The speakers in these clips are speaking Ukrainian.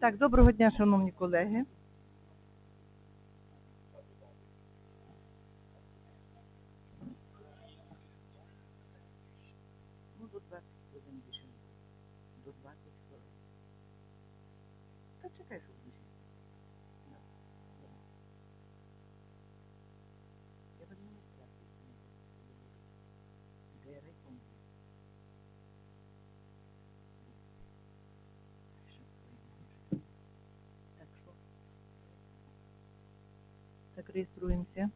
Так, доброго дня, шановні колеги. Ну, до 20 хвилин більше. не буде. До 20 хвилин. Та чекай, щоб більше. Да, да. Я так не страшно, що не буде. Де я райком був? Що твоє? Так що? Так, реєструємося.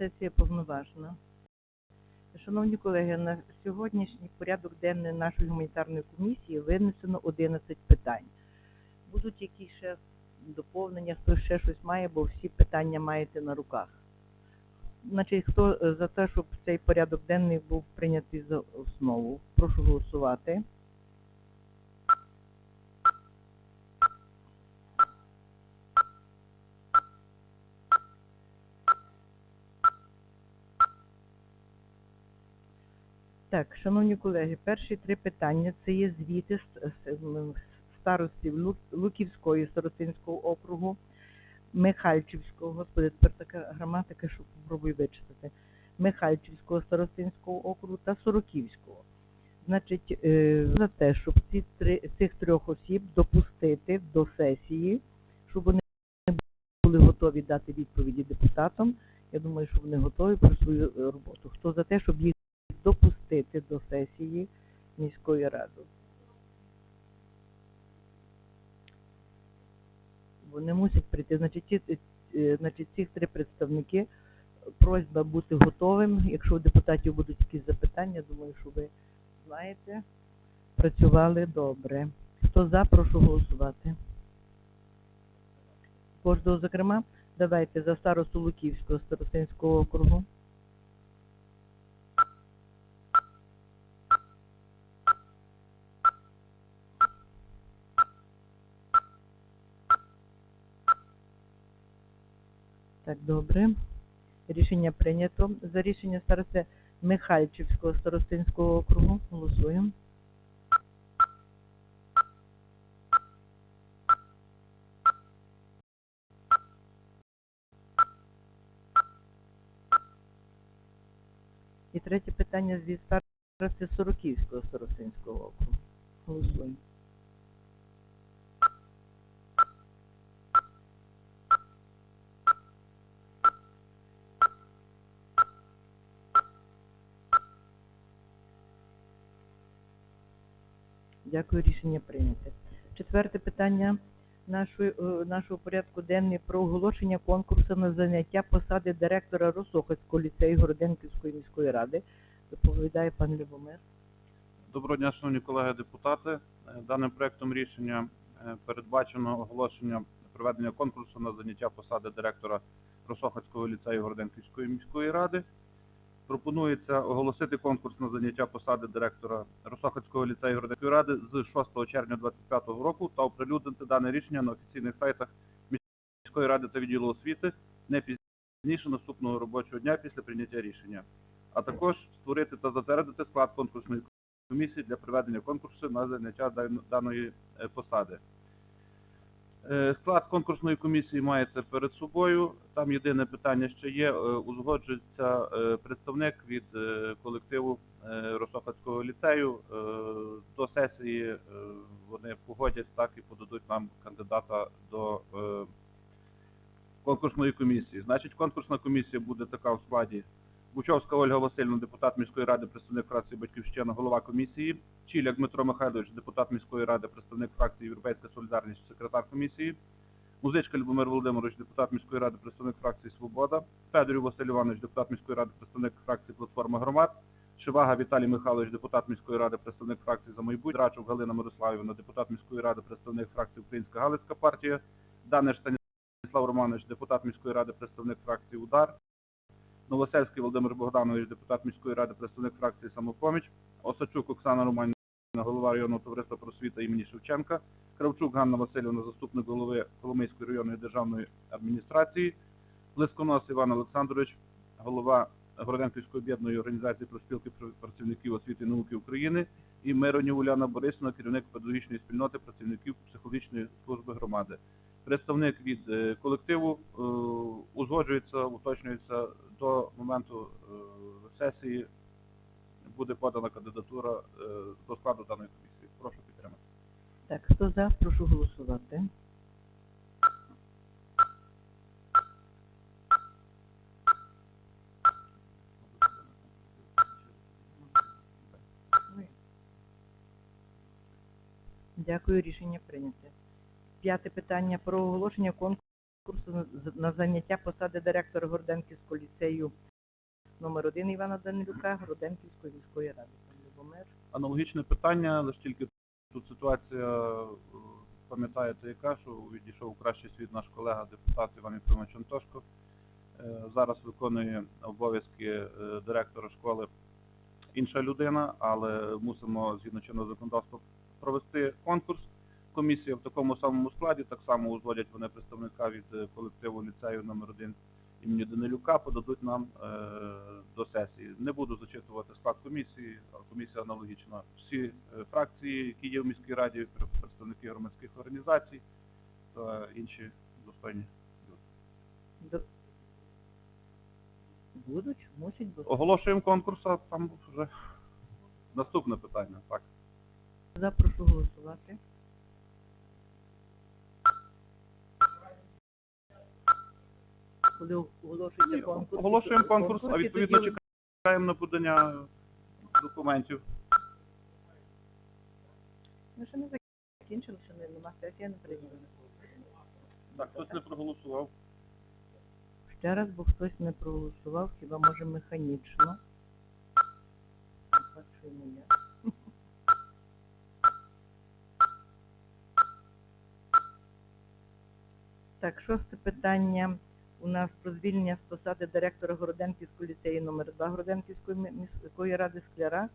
Сесія повноважена. Шановні колеги, на сьогоднішній порядок денний нашої гуманітарної комісії винесено 11 питань. Будуть якісь ще доповнення, хто ще щось має, бо всі питання маєте на руках. Значить, хто е, за те, щоб цей порядок денний був прийнятий за основу, прошу голосувати. Так, шановні колеги, перші три питання це є звіти старостів Лу- Луківського і Старостинського округу, Михальчівського, господи, тепер така граматика, що попробую вичитати, Михальчівського Старостинського округу та Сороківського. Значить, е, за те, щоб ці три, цих трьох осіб допустити до сесії, щоб вони були готові дати відповіді депутатам. Я думаю, що вони готові про свою е, роботу. Хто за те, щоб їх допустити до сесії міської ради. Вони мусять прийти. Значить, ці, е, три представники. Просьба бути готовим. Якщо у депутатів будуть якісь запитання, думаю, що ви знаєте, працювали добре. Хто за, прошу голосувати. Кожного, зокрема, давайте за старосту Луківського старостинського округу. Так, добре. Рішення прийнято. За рішення старости Михальчівського старостинського округу голосуємо. І третє питання від старости Сороківського старостинського округу. Голосуємо. Дякую, рішення прийняте. Четверте питання нашої, е, нашого порядку денний про оголошення конкурсу на заняття посади директора Росохацького ліцею Городенківської міської ради. Доповідає пан Любомир. Доброго дня, шановні колеги депутати. Е, Даним проектом рішення е, передбачено оголошення проведення конкурсу на заняття посади директора Росохацького ліцею Городенківської міської ради. Пропонується оголосити конкурс на заняття посади директора Росохацького ліцею Городенківської ради з 6 червня 2025 року та оприлюднити дане рішення на офіційних сайтах міської ради та відділу освіти не пізніше наступного робочого дня після прийняття рішення, а також створити та затвердити склад конкурсної комісії для проведення конкурсу на заняття дан- даної е, посади. Е, Склад конкурсної комісії маєте перед собою. Там єдине питання ще є. е, Узгоджується е, представник від колективу Росохацького ліцею. До сесії вони погодять так і подадуть нам кандидата до конкурсної комісії. Значить, конкурсна комісія буде така в складі Бучовська Ольга Васильівна, депутат міської ради, представник фракції Батьківщина, голова комісії. Чіляк Дмитро Михайлович, депутат міської ради, представник фракції Європейська Солідарність, секретар комісії. Музичка Любомир Володимирович, депутат міської ради, представник фракції Свобода. Федорів Василь Іванович, депутат міської ради, представник фракції Платформа громад. Шивага Віталій Михайлович, депутат міської ради, представник фракції за майбутнє. Драчук Галина Мирославівна, депутат міської ради, представник фракції Українська Галицька партія. Даниш Станіслав Романович, депутат міської ради, представник фракції Удар. Новосельський Володимир Богданович, депутат міської ради, представник фракції Самопоміч, Осачук Оксана Романівна, голова районного товариства просвіта імені Шевченка, Кравчук Ганна Васильівна, заступник голови Коломийської районної державної адміністрації, Лисконос Іван Олександрович, голова Городенківської об'єднаної організації профспілки пр- працівників освіти і науки України, і Миронів Уляна Борисівна, керівник педагогічної спільноти працівників психологічної служби громади. Представник від е, колективу е, узгоджується, уточнюється до моменту е, сесії. Буде подана кандидатура до складу даної комісії. Прошу підтримати. Так, хто за, прошу голосувати. Дякую, рішення прийняте. П'яте питання про оголошення конкурсу на- заняття посади директора Горденківського ліцею номер 1 Івана Данилюка Городенківської міської ради. Аналогічне питання, лише тільки тут ситуація, е, пам'ятаєте, яка, що відійшов у кращий світ наш колега, депутат Іван Єфимович Антошко. Е, Зараз виконує обов'язки е, директора школи інша людина, але мусимо згідно чинного законодавства провести конкурс. Комісія в такому самому складі, так само узгодять вони представника від е, колективу ліцею номер 1 імені Данилюка, подадуть нам е, до сесії. Не буду зачитувати склад комісії, комісія аналогічна. Всі е, фракції, які є в міській раді, представники громадських організацій та інші достойні люди. Будуть, мусять бути. Оголошуємо конкурс, а там вже наступне питання. Так. За, прошу голосувати. Коли оголошується конкурс. Оголошуємо конкурс, а відповідно чекаємо на подання документів. Ми ще не закінчили, ще не- нема сесія, не прийняли. Так, хтось не проголосував. Ще раз, бо хтось не проголосував, хіба може механічно. Так, що не я. Так, шосте питання у нас про звільнення з посади директора Городенківського ліцею номер 2 Городенківської міської ради скляра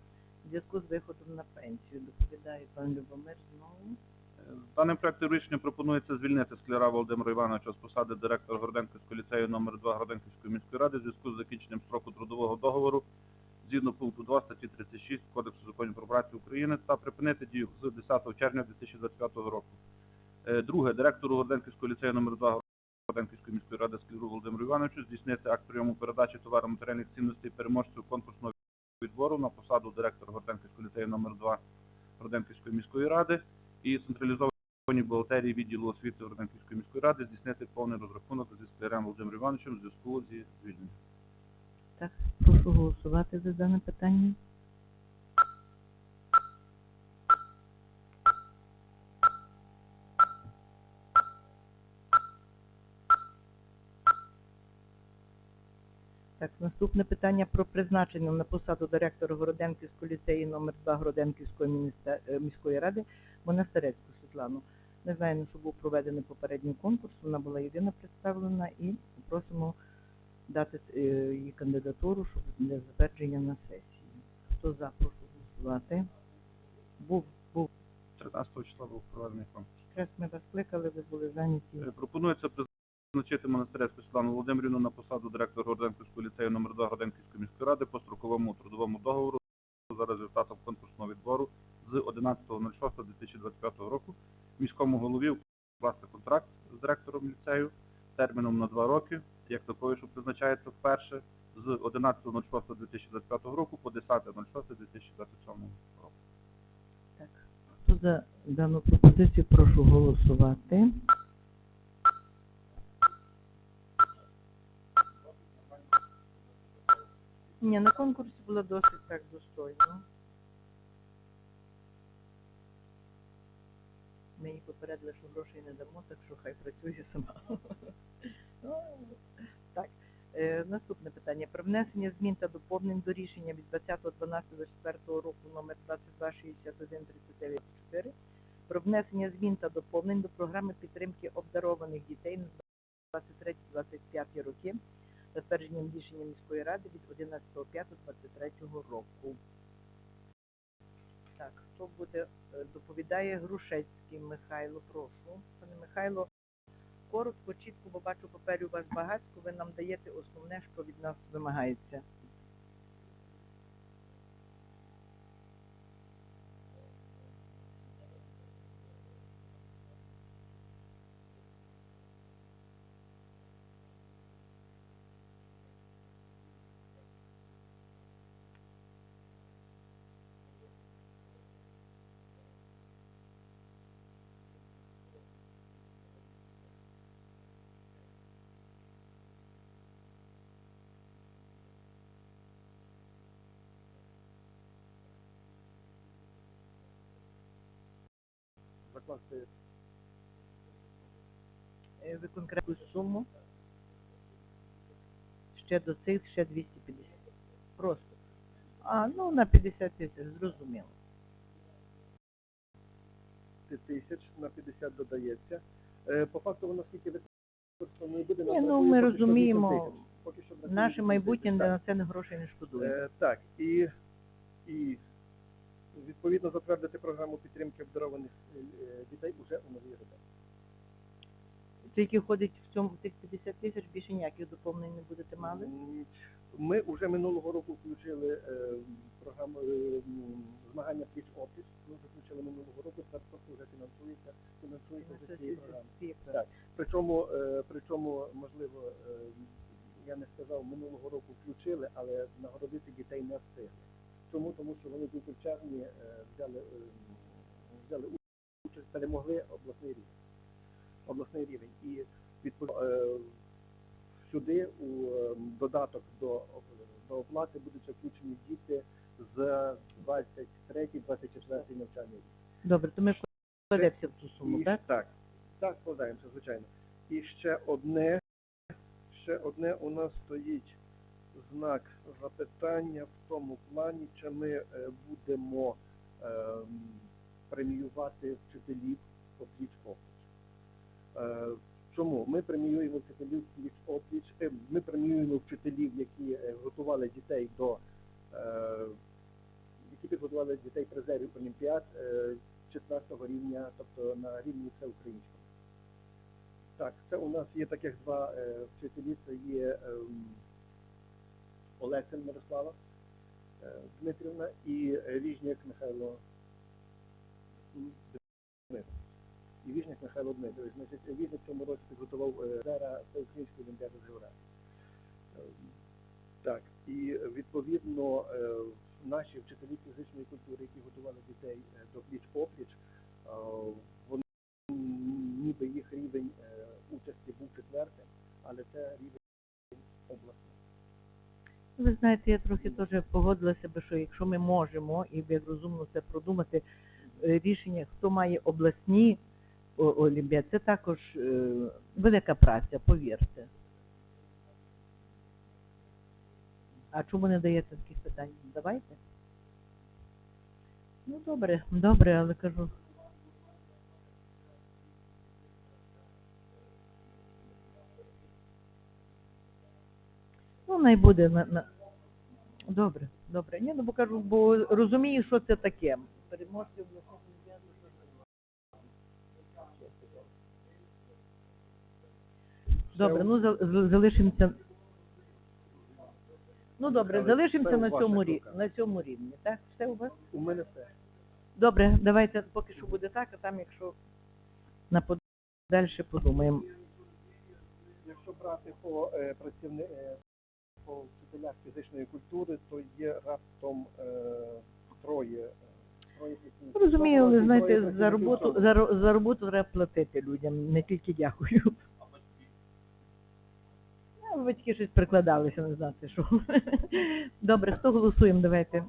в зв'язку з виходом на пенсію. Доповідає пан Любомир знову. Е, Даним проектом рішення пропонується звільнити скляра Володимира Івановича з посади директора Городенківського ліцею номер 2 Городенківської міської ради в зв'язку з закінченням строку трудового договору згідно пункту 2 статті 36 Кодексу законів про працю України та припинити дію з 10 червня 2025 року. Е, Друге, директору Городенківського ліцею номер 2 Городенківської міської ради Скляру Володимиру Івановичу здійснити акт прийому передачі товару матеріальних цінностей переможцю конкурсного відбору на посаду директора Городенківського ліцею номер 2 Городенківської міської ради і централізованої Законі бухгалтерії відділу освіти Орденківської міської ради здійснити повний розрахунок зі склярем Володимиром Івановичем в зв'язку зі звільненням. Так, прошу голосувати за дане питання. Наступне питання про призначення на посаду директора Городенківського ліцею номер 2 Городенківської е, міської ради Монастирецьку Світлану. Ми знаємо, що був проведений попередній конкурс, вона була єдина представлена і просимо дати е, її кандидатуру для затвердження на сесії. Хто за, прошу голосувати. Був, був 13 числа був проведений конкурс. стрес, ми вас кликали, ви були зайняті. Е, Пропонується призначити Монастирецьку Світлану Володимирівну на посаду директора Городенківського ліцею номер 2 Городенківської міської ради по строковому трудовому договору за результатом конкурсного відбору з 11.06.2025 року міському голові укласти контракт з директором ліцею терміном на два роки, як такою, що призначається вперше з 11.06.2025 року по 10.06.2027 року. Так, за дану пропозицію, прошу голосувати. Ні, на конкурсі було досить так достойно. Їй попередили, що грошей не дамо, так що хай працює сама. Ну, так, е, наступне питання. Про внесення змін та доповнень до рішення від 20.12.24 року номер 226139 про внесення змін та доповнень до програми підтримки обдарованих дітей на 23-25 роки затвердженням рішення міської ради від 11.05.23 року. Так, хто буде е, доповідає Грушецький Михайло, прошу. Пане Михайло, коротко, чітко, бо бачу паперів у вас багатько, ви нам даєте основне, що від нас вимагається. Закласти Е, Ви конкретну суму. Ще до цих, ще 250. Просто. А, ну на 50 тисяч, зрозуміло. тисяч на 50 додається. Е, По факту воно скільки використано не буде. Ні, ну, ми розуміємо. Поки що бракує Наше майбутнє на це не грошей не шкодує. Е, Так, і, і відповідно затвердити програму підтримки обдарованих е, дітей уже у новій редакції. Це який входить в цьому в тих 50 тисяч, більше ніяких доповнень не будете мали? Ми вже минулого року включили е, програму е, змагання пліч опліч. Ми вже включили минулого року, просто вже фінансується, фінансується вже цієї програми. Так. Причому, е, причому, можливо, е, я не сказав, минулого року включили, але нагородити дітей не встигли. Чому? Тому що вони тільки в червні взяли, е, взяли участь, перемогли обласний рівень. Обласний рівень. І відповідно е, сюди у е, додаток до, до оплати будуть включені діти з 23-24 навчальний рік. Добре, то ми вкладемося в цю суму, І так? Так, так, складаємося, звичайно. І ще одне, ще одне у нас стоїть знак запитання в тому плані, чи ми е, будемо ем, преміювати вчителів по пліч опліч. Е, чому? Ми преміюємо вчителів пліч опліч, е, ми преміюємо вчителів, які готували дітей до які підготували дітей призерів Олімпіад е, 16 рівня, тобто на рівні всеукраїнському. Так, це у нас є таких два вчителі, це є Олеся Мирослава е, Дмитрівна і Ріжняк Михайло Дмитрович. І Віжняк Михайло Дмитрович. Значить, Віжняк в цьому році підготував е, зера всеукраїнської олімпіади з географії. Ем, Так, і е, відповідно е, наші вчителі фізичної культури, які готували дітей е, до пліч опліч, е, вони ніби їх рівень е, участі був четвертим, але це рівень обласний. Ви знаєте, я трохи теж погодилася би, що якщо ми можемо і як розумно це продумати, е, рішення, хто має обласні олімпіади, це також е, велика праця, повірте. А чому не даєте таких питань? Давайте. Ну добре, добре, але кажу. Ну, най буде на, на... Добре, добре. Ні, ну бо кажу, бо розумію, що це таке. Переможці олімпіад. Добре, ну за- за- залишимося. Ну добре, залишимося на цьому рівні. На цьому рівні, так? Все у вас? У мене все. Добре, давайте поки що буде так, а там, якщо на подальше подумаємо. Якщо брати по е, працівни, е, по вчителях фізичної культури, то є раптом е, троє. е, працівників. Розумію, але знаєте, за роботу за, за роботу треба платити людям, не тільки дякую. А батьки щось прикладалися, не знати що. Добре, хто голосуємо, давайте.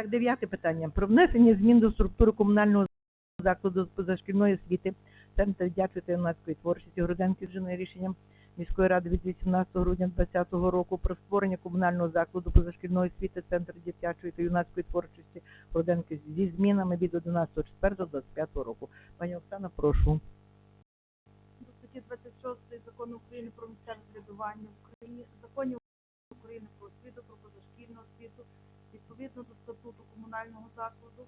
Так, дев'яте питання. Про внесення змін до структури комунального закладу позашкільної освіти, центр дитячої та юнацької творчості Городенки вжене рішенням міської ради від 18 грудня 2020 року про створення комунального закладу позашкільної освіти Центр дитячої та юнацької творчості Роденки зі змінами від 11.04.25 року. Пані Оксана, прошу. до статті 26 закону України про місцеве самоврядування в Україні, законів України про освіту, про позашкільну освіту, відповідно до статуту комунального закладу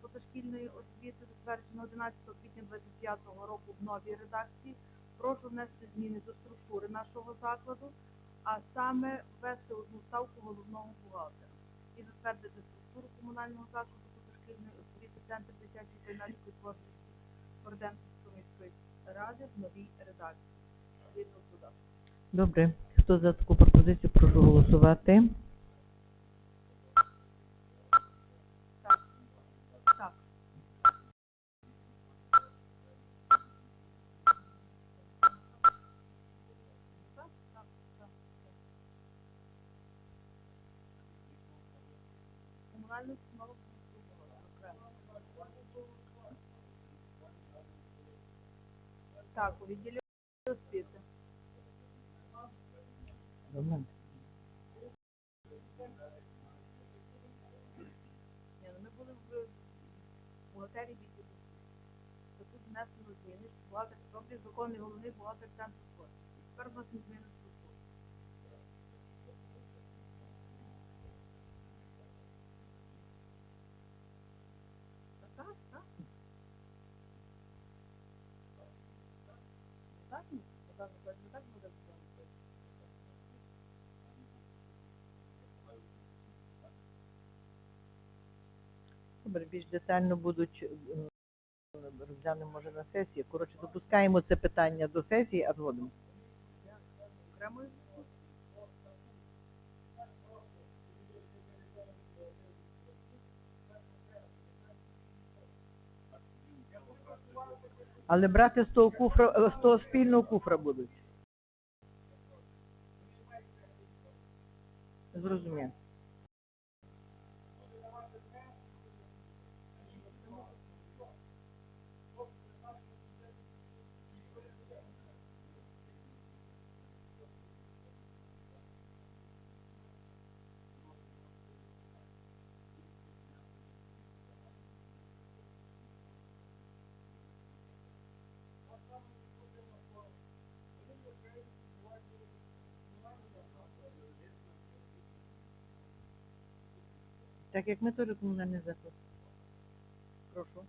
позашкільної освіти, затвердженого 11 квітня 25 року в новій редакції. Прошу внести зміни до структури нашого закладу, а саме ввести одну ставку головного бухгалтера і затвердити структуру комунального закладу позашкільної освіти, центр дитячої та юнацької творчості Орденківської міської ради в новій редакції. Добре. Хто за таку пропозицію, прошу голосувати. Внесено зміни, що бухгалтер роблять законний головний бухгалтер центру творчості. Тепер вносимо зміни в структуру. Так, так, так. Ну, так, так, так буде зробити. Добре, більш детально будуть розглянемо може на сесії. Коротше, допускаємо це питання до сесії, а згодом. Але брати з того куфра, з того спільного куфра будуть. Зрозуміло. Так як ми теж комунальний заклад. Прошу.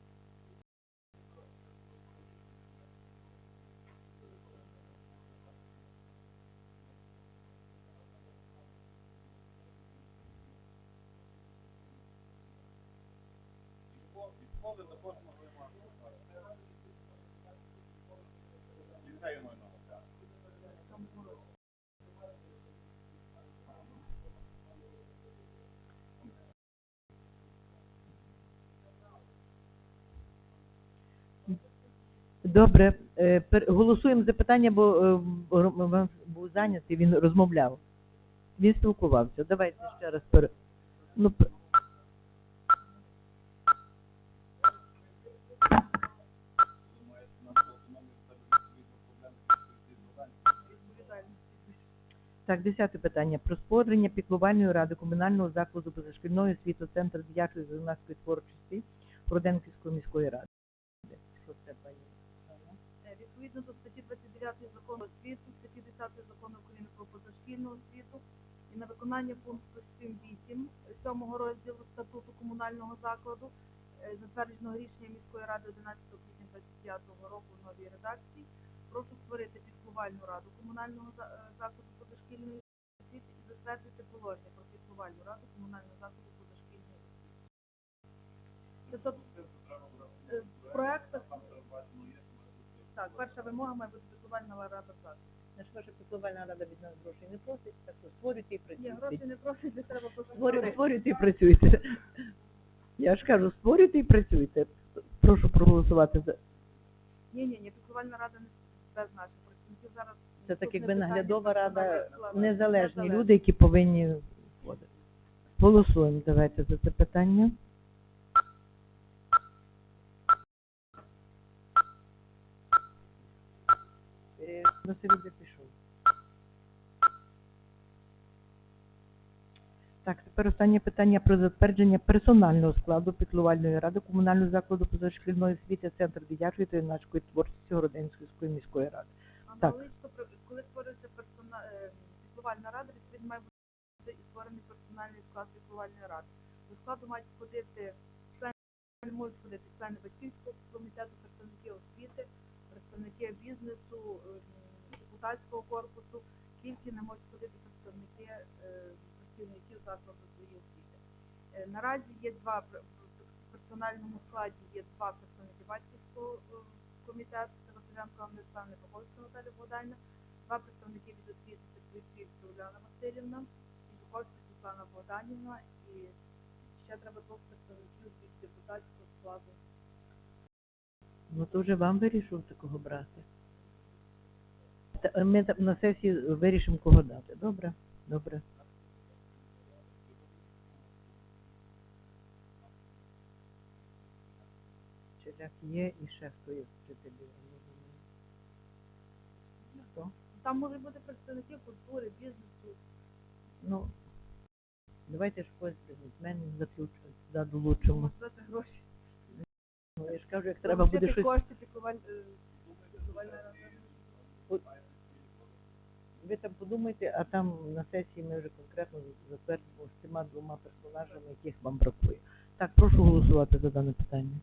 Добре, е, голосуємо за питання, бо е, Роман був зайнятий, він розмовляв. Він спілкувався. Давайте ще раз пере... Ну, Так, десяте питання. Про створення піклувальної ради комунального закладу позашкільної освіти Центр діячої та юнацької творчості Роденківської міської ради. Що це, пані Оксана? Е, Відповідно до статті 29 закону освіту, статті 10 закону України про позашкільну освіту і на виконання пункту 7.8 7 розділу статуту комунального закладу, е, затвердженого рішення міської ради 11 квітня 25 року в новій редакції, прошу створити піклувальну раду комунального е, закладу позашкільної освіти і затвердити положення про піклувальну раду комунального закладу позашкільної освіти. Це тоб- е, в проектах так, перша вимога має бути піклувальна рада закладу. Наша ваша піклувальна рада від нас грошей не просить, так що створюйте і Ні, працюйте. гроші не просять, не треба просто створити. створюйте і працюйте. Я ж кажу, створюйте і працюйте. Прошу проголосувати за Ні, ні, ні, піклувальна рада не без наших працівників зараз. це так, наступне якби питання наглядова рада, незалежні люди, які повинні входити. Голосуємо давайте за це питання. Е, Василь вже пішов. Так, тепер останнє питання про затвердження персонального складу піклувальної ради комунального закладу позашкільної освіти, центр дитячої та юнацької творчості Городенської міської ради. Про- коли створюється персона... е, піклувальна рада, відповідно має бути і створений персональний склад піклувальної ради. До складу мають входити члени, можуть входити члени батьківського комітету, представники освіти, представники бізнесу, ем, депутатського корпусу, тільки не можуть входити представники е, працівників закладу своєї освіти. Е, Наразі є два в персональному складі є два представники батьківського е, комітету, Василенко Олександровна Богольська Наталя Богдайна, два представники від освіти це Уляна Васильівна, і Буховська Світлана Богданівна, і ще треба двох представників від депутатського складу. Ну то вже вам вирішувати, кого брати. Ми на сесії вирішимо, кого дати. Добре? Добре. Є і ще хто є з вчителів. Хто? Там можуть бути представники культури, бізнесу, Ну, давайте ж когось візьмемо, заключимо, да, долучимо. дати гроші. Ну, я ж кажу, як треба буде щось. кошти піклуваль... е, рада. Ви там подумайте, а там на сесії ми вже конкретно затвердимо з цими двома персонажами, яких вам бракує. Так, прошу голосувати за дане питання.